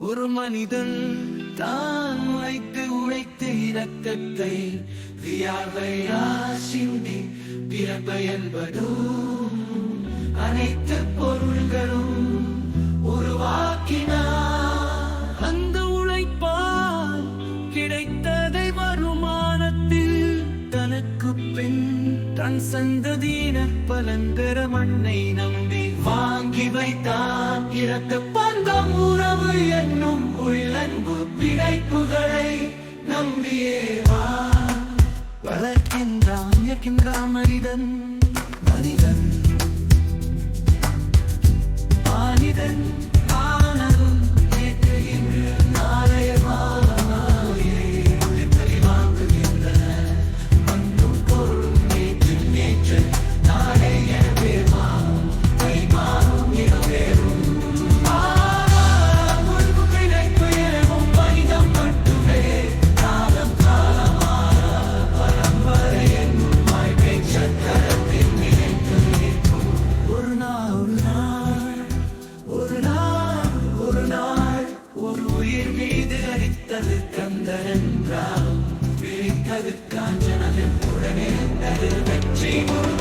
ஒரு மனிதன் தான் உழைத்து உழைத்து இரத்தத்தை வியாவையா சிந்தி பிறப்பு என்பதும் அனைத்து பொருள்களும் உருவாக்கினார். அந்த உழைப்பால் கிடைத்ததை வருமானத்தில் தனக்கு பின் தன் சந்ததியினர் பலன் பெற மண்ணை நம்பி வா இவைதான் இறக்க பந்தம் உறவு என்னும் உள்ளன்பு பிழைப்புகளை நம்பியேவா வளர்க்கின்றான் இயக்கின்றான் மனிதன். மனிதன் மீது அடித்தது கந்தர் என்றாலும் காஞ்சனது உடனே வெற்றி முருகன்